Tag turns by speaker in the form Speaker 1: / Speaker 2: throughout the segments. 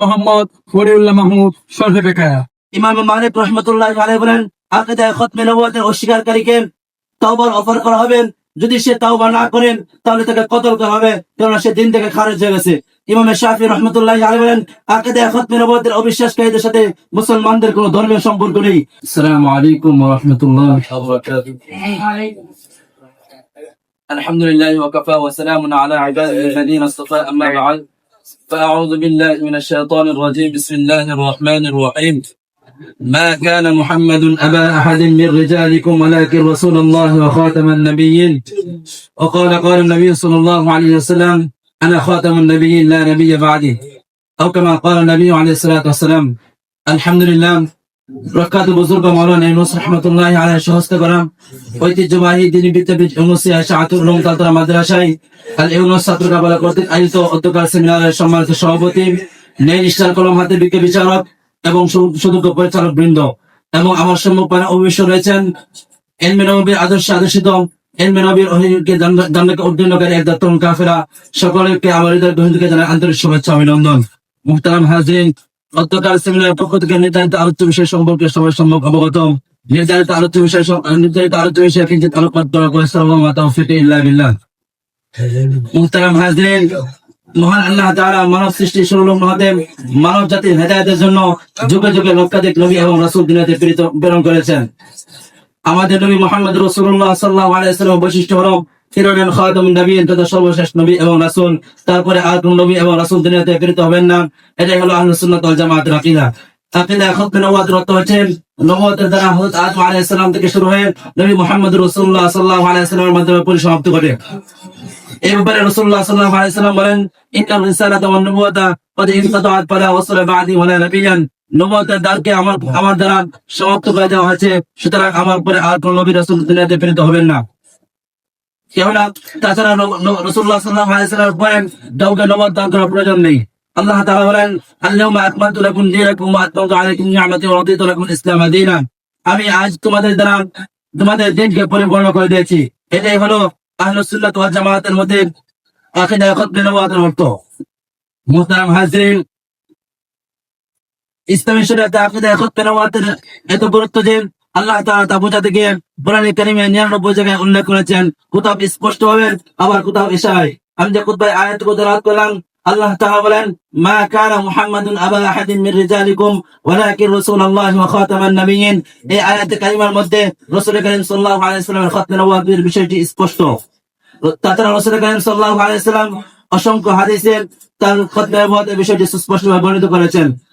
Speaker 1: মোহাম্মদ ফরিউল্লাহ মাহমুদ সরফে বেকায়া
Speaker 2: ইমাম মালিক রহমতুল্লাহ আলাই বলেন আকিদায় খতমে নবুয়তের অস্বীকারীকে তওবার অফার করা হবে যদি সে তাওবা না করেন তাহলে তাকে কতল করা হবে কেননা সে দিন থেকে খারেজ হয়ে গেছে ইমাম শাফি রহমতুল্লাহ আলাই বলেন আকিদায় খতমে নবুয়তের অবিশ্বাসকারীদের সাথে মুসলমানদের কোনো ধর্মীয় সম্পর্ক নেই
Speaker 1: আসসালামু আলাইকুম ওয়া রাহমাতুল্লাহ
Speaker 2: الحمد لله وكفى وسلام على عباده الذين اصطفى أما بعد فأعوذ بالله من الشيطان الرجيم. بسم الله الرحمن الرحيم. ما كان محمد أبا أحد من رجالكم ولكن رسول الله وخاتم النبيين. وقال قال النبي صلى الله عليه وسلم أنا خاتم النبيين لا نبي بعدي. أو كما قال النبي عليه الصلاة والسلام الحمد لله প্রখ্যাত বুজুর্গ ইউনুস রহমতুল্লাহ সহস্ত ঐতিহ্যবাহী দিনী বিদ্যাপীঠ ইউনুসি তালতরা আল ইউনুস কর্তৃক আয়োজিত সেমিনারের সম্মানিত সভাপতি নেই কলম হাতে বিজ্ঞ বিচারক এবং পরিচালক বৃন্দ এবং আমার সম্মুখে অবশ্য রয়েছেন এলমে আদর্শে আদর্শিত এলমে নবীর অহিকে জান্নাকে উদ্দীর্ণকারী এক দত্তম কাফেরা সকলকে আমার হৃদয় গ্রহণ থেকে জানাই আন্তরিক শুভেচ্ছা অভিনন্দন। মুহতারাম হাজরিন অধ্যকার সেমিনারের পক্ষ থেকে নির্ধারিত আলোচ্য বিষয় সম্পর্কে সবাই অবগত নির্ধারিত আলোচ্য বিষয় নির্ধারিত আলোচ্য কিঞ্চিত আলোকপাত বিল্লাহ। মুহতারাম হাজরিন, মহান আল্লাহ তাআলা মানব সৃষ্টি শুরু মহাদেব মানব জাতির হেদায়েতের জন্য যুগে যুগে লক্ষাধিক নবী এবং রাসূল দুনিয়াতে প্রেরণ করেছেন। আমাদের নবী মোহাম্মদ রাসূলুল্লাহ সাল্লাল্লাহু আলাইহি বৈশিষ্ট্য হলো ফিরৌনের খাতামুন নবীন তথা সর্বশেষ নবী এবং রাসূল। তারপরে আর কোন নবী এবং দুনিয়াতে প্রেরিত হবেন না। এটাই হলো আহলুস সুন্নাত ওয়াল অর্থ হচ্ছে, নবুয়তের দ্বারা আদম আলাইহিস সালাম থেকে শুরু হয়ে নবী মুহাম্মদ রাসূলুল্লাহ সাল্লাল্লাহু মাধ্যমে পরিসমাপ্তি ঘটে। এই ব্যাপারে রাসূলুল্লাহ সাল্লাল্লাহু বলেন, ইন্নাল নবুয়তের দ্বারকে আমার আমার দ্বারা সমাপ্ত করে দেওয়া হয়েছে। সুতরাং আমার পরে আর কোন নবী রাসূল দুনিয়াতে প্রেরিত হবেন না। তাছাড়া বলেন করার প্রয়োজন নেই। আল্লাহ তাআলা বলেন আল্লাহুম্মা আকমালতু লাকুম দীনাকুম ওয়া আলাইকুম নি'মাতি ওয়া রাদিতু লাকুম ইসলাম দীনা। আমি আজ তোমাদের দ্বারা তোমাদের দিনকে পরিপূর্ণ করে দিয়েছি। এটাই হলো আহলুস সুন্নাত ওয়াল জামাতের মধ্যে আকীদা খতমে নবুয়তের অর্থ মুহতারাম হাজরিন, ইসলামী শরীয়তে আকীদা খতমে এত গুরুত্ব যে আল্লাহ তাআলা তা বোঝাতে গিয়ে কোরআনে কারিমে 99 জায়গায় উল্লেখ করেছেন কোথাও স্পষ্ট হবে আবার কোথাও ইশারায় আমি যে খুতবায় আয়াত তেলাওয়াত করলাম, আল্লাহ তাআলা বলেন, মা কানা মুহাম্মাদুন আবা আহাদিন মির রিজালিকুম, ওয়ালাকিন রাসূলুল্লাহ ওয়া খাতামান নাবিয়িন এই আয়াতে কারিমার মধ্যে রাসূল করিম সাল্লাল্লাহু আলাইহি ওয়াসাল্লামের খতমে নবুয়তের বিষয়টি স্পষ্ট। তাছাড়া রাসূল করিম সাল্লাল্লাহু আলাইহি ওয়াসাল্লাম অসংখ্য হাদিসে তার খতমে নবুয়তের বিষয়টি সুস্পষ্টভাবে বর্ণিত করেছেন।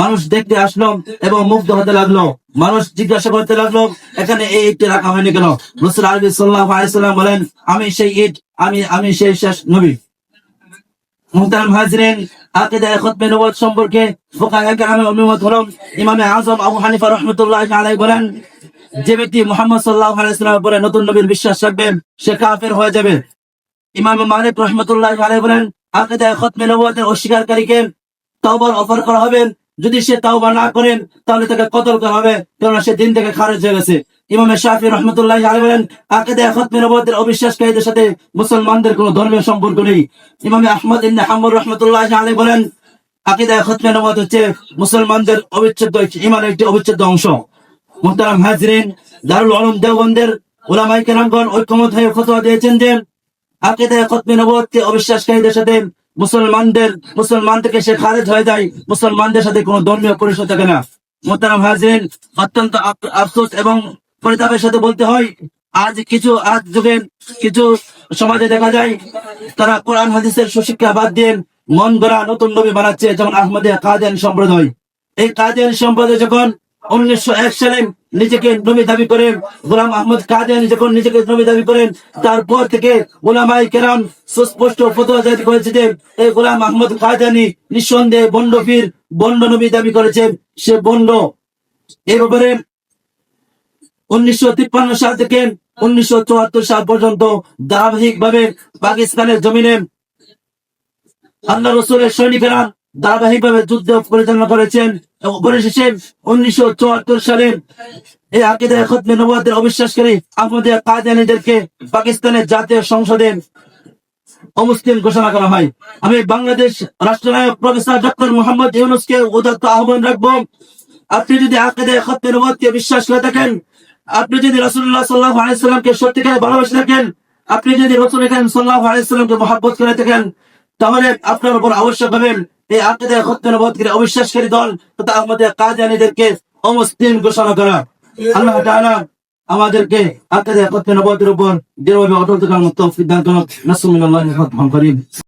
Speaker 2: মানুষ দেখতে আসলো এবং মুগ্ধ হতে লাগল। মানুষ জিজ্ঞাসা করতে লাগল, এখানে এই ইটটি রাখা হয়নি কেন? রসুল আরবি সাল্লাহ আলাইসাল্লাম বলেন, আমি সেই ইট আমি আমি সেই শেষ নবী। ইমামে আলাইহি বলেন, যে ব্যক্তি মুহাম্মদ আলাইহি পরে নতুন নবীর বিশ্বাস রাখবে, সে কাফের হয়ে যাবে। ইমাম মালিক রাহমাতুল্লাহি বলেন আকিদায়ে খতমে নবুয়তের অস্বীকারীকে তাওবার অফার করা হবে যদি সে তাওবা না করেন, তাহলে তাকে কতল করা হবে? কেননা সে দিন থেকে খারেজ হয়ে গেছে। ইমাম শাফি রহমতুল্লাহ আলী বলেন অবিশ্বাসকারীদের সাথে মুসলমানদের কোনো ধর্মীয় সম্পর্ক নেই। ইমাম আহমদ হাম্বল রহমতুল্লাহ আলী বলেন আকিদায়ে খতমে নবুয়ত হচ্ছে মুসলমানদের অবিচ্ছেদ্য ইমানের একটি অবিচ্ছেদ্য অংশ। মুহতারাম হাজরিন, দারুল উলুম দেওবন্দের ওলামাই কেরামগণ ঐক্যমত হয়ে ফতোয়া দিয়েছেন যে আকিদায়ে খতমে নবুয়তকে অবিশ্বাসকারীদের সাথে মুসলমানদের, মুসলমান থেকে সে খারেজ হয়ে যায়, মুসলমানদের সাথে কোনো ধর্মীয় পরিষদ থাকে না। মোতারাম হাজরিন অত্যন্ত আফ- আফসোস এবং পরিতাপের সাথে বলতে হয়, আজ কিছু, আজ যুগে কিছু সমাজে দেখা যায়, তারা কোরআন, হাদিসের সুশিক্ষা বাদ দিয়ে মন গড়া নতুন নবী বানাচ্ছে, যেমন আহমদিয়া কাদিয়ান সম্প্রদায়। এই কাদিয়ান সম্প্রদায় যখন উনিশশো এক সালে নিজেকে নবী দাবি করেন, গোলাম আহমদ কাদিয়ানি যখন নিজেকে নবী দাবি করেন। তারপর থেকে গোলামাই কেরাম সুস্পষ্ট ফতোয়া জারি করেছে যে এই গোলাম আহমদ কাদিয়ানি নিঃসন্দেহে বন্ড পীর, বন্ড নবী দাবি করেছেন। সে বন্ড এই ব্যাপারে উনিশশো তিপ্পান্ন সাল থেকে উনিশশো চুয়াত্তর সাল পর্যন্ত ধারাবাহিক ভাবে পাকিস্তানের জমিনে আল্লাহ রসুলের সৈনিকেরা ধারাবাহিক ভাবে যুদ্ধ পরিচালনা করেছেন এবং পরিশেষে উনিশশো চুয়াত্তর সালে। এই আকিদা খতমে নবাদের অবিশ্বাসকারী আহমদিয়া কাদিয়ানীদেরকে পাকিস্তানের জাতীয় সংসদে অমুসলিম ঘোষণা করা হয়। আমি বাংলাদেশ রাষ্ট্রনায়ক প্রফেসর ডক্টর মোহাম্মদ ইউনুসকে উদাত্ত আহ্বান রাখব। আপনি যদি আকিদা খতমে নবাদকে বিশ্বাস করে থাকেন, আপনি যদি রসুল্লাহ সাল্লাহ আলাইসাল্লামকে সত্যিকারে ভালোবাসে থাকেন, আপনি যদি রসুল করিম সাল্লাহ আলাইসাল্লামকে মহাব্বত করে থাকেন তাহলে আপনার উপর আবশ্যক হবেন এই আকিদা খতমে নবাদকে অবিশ্বাসকারী দল তথা আমাদের কাজানিদেরকে অমুসলিম ঘোষণা করা। আল্লাহ তাআলা আমাদেরকে আকিদা খতমে বোধের উপর দৃঢ়ভাবে অটল থাকার মতো সিদ্ধান্ত নাসুমিনাল্লাহ করিম।